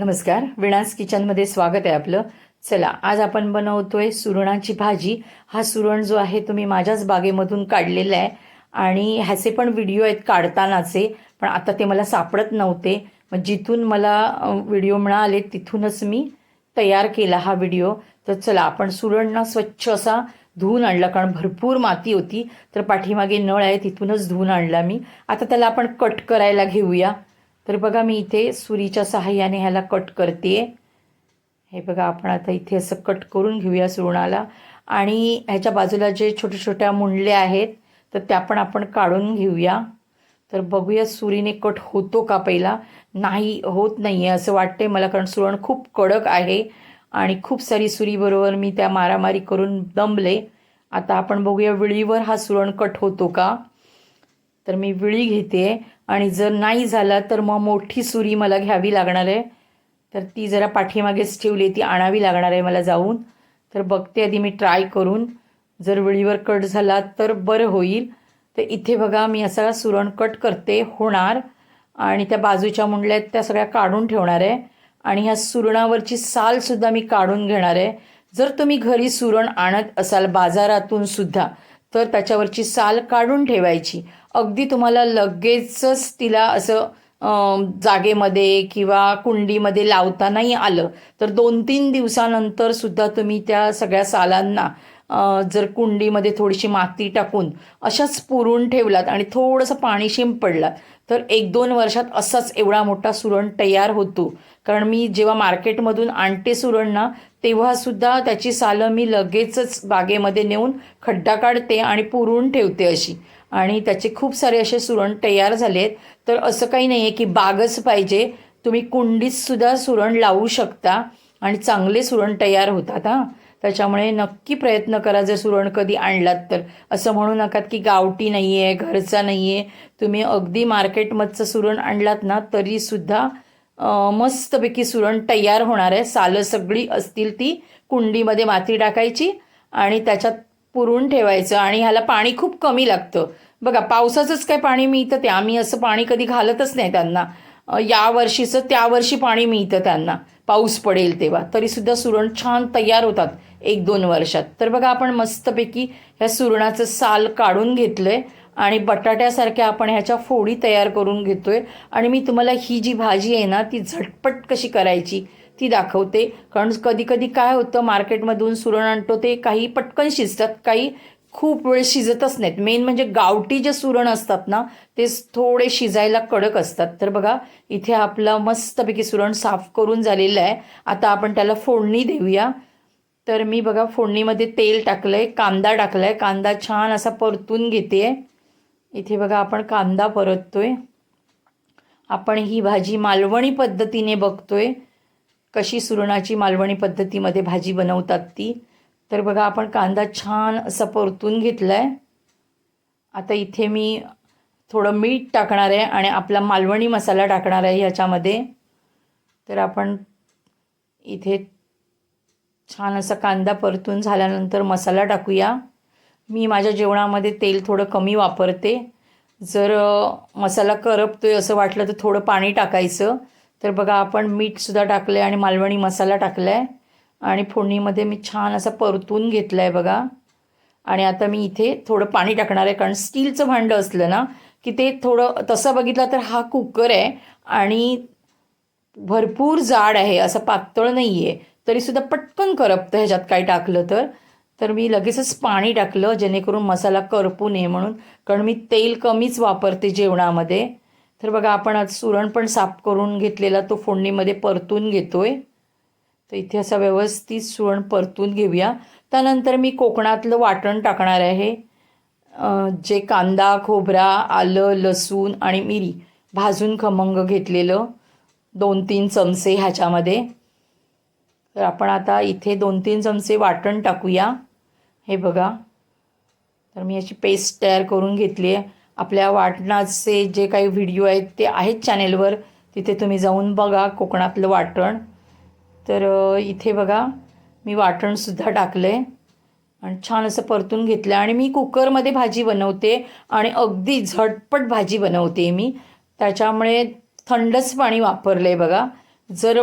नमस्कार. विणास किचनमध्ये स्वागत आहे आपलं. चला आज आपण बनवतोय सुरणाची भाजी. हा सुरण जो आहे तुम्ही माझ्याच बागेमधून काढलेला आहे. आणि ह्याचे पण व्हिडिओ आहेत काढतानाचे पण आता ते मला सापडत नव्हते. मग जिथून मला व्हिडिओ मिळाले तिथूनच मी तयार केला हा व्हिडिओ तर चला आपण सुरण ना स्वच्छ असा धुवून आणला कारण भरपूर माती होती. तर पाठीमागे नळ आहे तिथूनच धुवून आणला मी. आता त्याला आपण कट करायला घेऊया. तर बघा मी इथे सुरीच्या सहाय्याने ह्याला कट करते. हे बघा आपण आता इथे असं कट करून घेऊया सुरणाला. आणि ह्याच्या बाजूला जे छोट्या छोट्या मुंडल्या आहेत तर त्या पण आपण काढून घेऊया. तर बघूया सुरीने कट होतो का पहिला? नाही होत नाही आहे असं वाटते मला कारण सुरण खूप कडक आहे. आणि खूप सारी सुरीबरोबर मी त्या मारामारी करून दमले. आता आपण बघूया विळीवर हा सुरण कट होतो का? तर मी विळी घेते आणि जर नाही झाला तर मग मोठी सुरी मला घ्यावी लागणार आहे. तर ती जरा पाठीमागेच ठेवली ती आणावी लागणार आहे मला जाऊन. तर बघते आधी मी ट्राय करून. जर विळीवर कट झाला तर बरं होईल. तर इथे बघा मी असा सुरण कट करते होणार. आणि त्या बाजूच्या मुंडल्या आहेत त्या सगळ्या काढून ठेवणार आहे. आणि ह्या सुरणावरची सालसुद्धा मी काढून घेणार आहे. जर तुम्ही घरी सुरण आणत असाल बाजारातून सुद्धा तर त्याच्यावरची साल काढून ठेवायची. अगदी तुम्हाला लगेचच तिला असं जागेमध्ये किंवा कुंडीमध्ये लावता नाही आलं. तर दोन तीन दिवसानंतर सुद्धा तुम्ही त्या सगळ्या सालांना जर कुंडीमध्ये थोडीशी माती टाकून अशाच पुरून ठेवलात आणि थोडंसं पाणी शिंपडलात तर एक दोन वर्षात असाच एवढा मोठा सुरण तयार होतो. कारण मी जेव्हा मार्केटमधून आणते सुरण ना तेव्हासुद्धा त्याची सालं मी लगेचच बागेमध्ये नेऊन खड्डा काढते आणि पुरून ठेवते अशी. आणि त्याचे खूप सारे असे सुरण तयार झाले आहेत तर असं काही नाही आहे की बागच पाहिजे. तुम्ही कुंडीत सुद्धा सुरण लावू शकता आणि चांगले सुरण तयार होतात हां. त्याच्यामुळे नक्की प्रयत्न करा जर सुरण कधी आणलात तर. असं म्हणू नकात की गावठी नाही आहे घरचा नाही आहे तुम्ही अगदी मार्केटमधचं सुरण आणलात ना तरीसुद्धा मस्तपैकी सुरण तयार होणार आहे. सालं सगळी असतील ती कुंडीमध्ये माती टाकायची आणि त्याच्यात पुरून ठेवायचं आणि ह्याला पाणी खूप कमी लागतं. बघा पावसाचंच काय पाणी मिळतं ते. आम्ही असं पाणी कधी घालतच नाही त्यांना. या वर्षीचं त्या वर्षी पाणी मिळतं त्यांना. पाऊस पडेल तेव्हा. तरीसुद्धा सुरण छान तयार होतात एक दोन वर्षात. तर बघा आपण मस्तपैकी ह्या सुरणाचं साल काढून घेतलंय आणि बटाट्यासारख्या आपण ह्याच्या फोडी तयार करून घेतोय. आणि मी तुम्हाला ही जी भाजी आहे ना ती झटपट कशी करायची ती दाखवते. कारण कधी कधी काय होतं मार्केटमधून सुरण आणतो ते काही पटकन शिजतात काही खूप वेळ शिजतच नाहीत. मेन म्हणजे गावठी जे सुरण असतात ना ते थोडे शिजायला कडक असतात. तर बघा इथे आपलं मस्तपैकी सुरण साफ करून झालेलं आहे. आता आपण त्याला फोडणी देऊया. तर मी बघा फोडणीमध्ये तेल टाकलं आहे कांदा टाकला आहे कांदा छान असा परतून घेते. आहे इथे बघा आपण कांदा परततोय. आपण ही भाजी मालवणी पद्धतीने बघतोय. कशी सुरणाची मालवणी पद्धतीमध्ये भाजी बनवतात ती. तर बघा आपण कांदा छान असा परतून घेतला आहे आता इथे मी थोडं मीठ टाकणार आहे आणि आपला मालवणी मसाला टाकणार आहे ह्याच्यामध्ये. तर आपण इथे छान असा कांदा परतून झाल्यानंतर मसाला टाकूया. मी माझ्या जेवणामध्ये तेल थोडं कमी वापरते. जर अ, मसाला करपतोय असं वाटलं तर थोडं पाणी टाकायचं. तर बघा आपण मीठसुद्धा टाकलं आहे आणि मालवणी मसाला टाकला आहे आणि फोडणीमध्ये मी छान असा परतून घेतला आहे बघा. आणि आता मी इथे थोडं पाणी टाकणार आहे कारण स्टीलचं भांडं असलं ना की ते थोडं तसं बघितलं तर हा कुकर आहे आणि भरपूर जाड आहे असं पातळ नाही आहे तरीसुद्धा पटकन करपतं ह्याच्यात काय टाकलं तर. तर मी लगेचच पाणी टाकलं जेणेकरून मसाला करपू नये म्हणून कारण मी तेल कमीच वापरते जेवणामध्ये. तर बघा आपण आज सुरण पण साफ करून घेतलेला तो फोडणीमध्ये परतून घेतोय. तर इथे असं व्यवस्थित सुरण परतून घेऊया. त्यानंतर मी कोकणातलं वाटण टाकणार आहे. जे कांदा खोबरा आलं लसूण आणि मिरी भाजून खमंग घेतलेलं दोन तीन चमचे ह्याच्यामध्ये. तर आपण आता इथे दोन तीन चमचे वाटण टाकूया. हे बघा. तर मी याची पेस्ट तयार करून घेतली आहे. आपल्या वाटणाचे जे काही व्हिडिओ आहेत ते आहेत चॅनेलवर. तिथे तुम्ही जाऊन बघा कोकणातलं वाटण. तर इथे बघा मी वाटणसुद्धा टाकलं आहे आणि छान असं परतून घेतलं. आणि मी कुकरमध्ये भाजी बनवते आणि अगदी झटपट भाजी बनवते मी. त्याच्यामुळे थंडच पाणी वापरलं आहे बघा. जर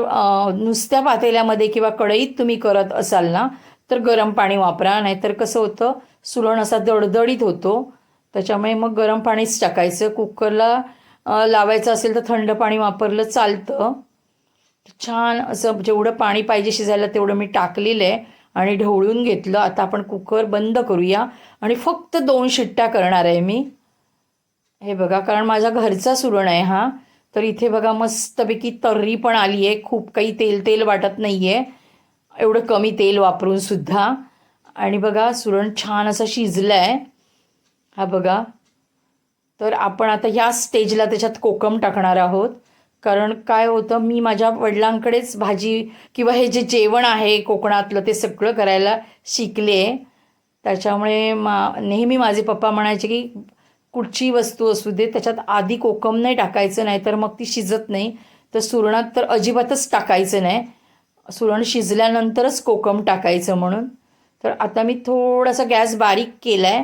नुसत्या पातेल्यामध्ये किंवा कढईत तुम्ही करत असाल ना तर गरम पाणी वापरा. नाहीतर कसं होतं सुरण असा दडदडीत होतो. त्याच्यामुळे मग गरम पाणीच टाकायचं. कुकरला लावायचं असेल तर थंड पाणी वापरलं चालतं. छान असं जेवढं पाणी पाहिजे शिजायला तेवढं मी टाकलेलं आहे आणि ढवळून घेतलं. आता आपण कुकर बंद करूया. आणि फक्त दोन शिट्ट्या करणार आहे मी. हे बघा कारण माझा घरचा सुरण आहे हा. तर इथे बघा मस्तपैकी तर्री पण आली आहे. खूप काही तेल तेल वाटत नाही आहे एवढं कमी तेल वापरून सुद्धा. आणि बघा सुरण छान असं शिजलं आहे हा बघा. तर आपण आता ह्या स्टेजला त्याच्यात कोकम टाकणार आहोत. कारण काय होतं मी माझ्या वडिलांकडेच भाजी किंवा हे जे जेवण आहे कोकणातलं ते सगळं करायला शिकले. आहे त्याच्यामुळे मा नेहमी माझे पप्पा म्हणायचे की कुठची वस्तू असू दे त्याच्यात आधी कोकम नाही टाकायचं नाही तर मग ती शिजत नाही. तर सुरणात तर अजिबातच टाकायचं नाही. सुरण शिजल्यानंतरच कोकम टाकायचं म्हणून. तर आता मी थोडासा गॅस बारीक केला आहे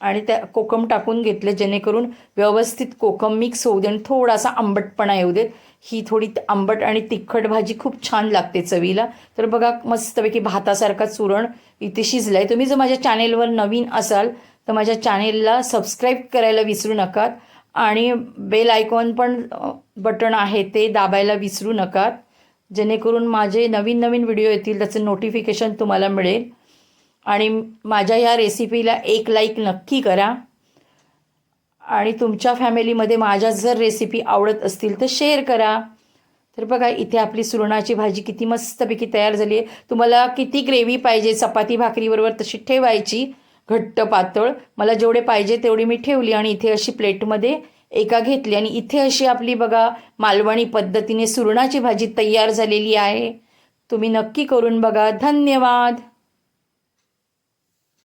आणि त्या कोकम टाकून घेतले जेणेकरून व्यवस्थित कोकम मिक्स होऊ दे आणि थोडासा आंबटपणा येऊ देत. ही थोडी आंबट आणि तिखट भाजी खूप छान लागते चवीला. तर बघा मस्तपैकी भातासारखा चुरण इथे शिजलं आहे तुम्ही जर माझ्या चॅनेलवर नवीन असाल तर माझ्या चॅनेलला सबस्क्राईब करायला विसरू नकात. आणि बेल आयकॉन पण बटन आहे ते दाबायला विसरू नकात. जेणेकरून माझे नवीन नवीन व्हिडिओ येतील त्याचं नोटिफिकेशन तुम्हाला मिळेल. आणि माझ्या या रेसिपीला एक लाईक नक्की करा. आणि तुमच्या फॅमिलीमध्ये माझ्या जर रेसिपी आवडत असतील तर शेअर करा. तर बघा इथे आपली सुरणाची भाजी किती मस्तपैकी तयार झाली आहे. तुम्हाला किती ग्रेव्ही पाहिजे चपाती भाकरीबरोबर तशी ठेवायची. घट्ट पातळ. मला जेवढे पाहिजे तेवढी मी ठेवली आणि इथे अशी प्लेटमध्ये एका घेतली. आणि इथे अशी आपली बघा मालवणी पद्धतीने सुरणाची भाजी तयार झालेली आहे. तुम्ही नक्की करून बघा. धन्यवाद!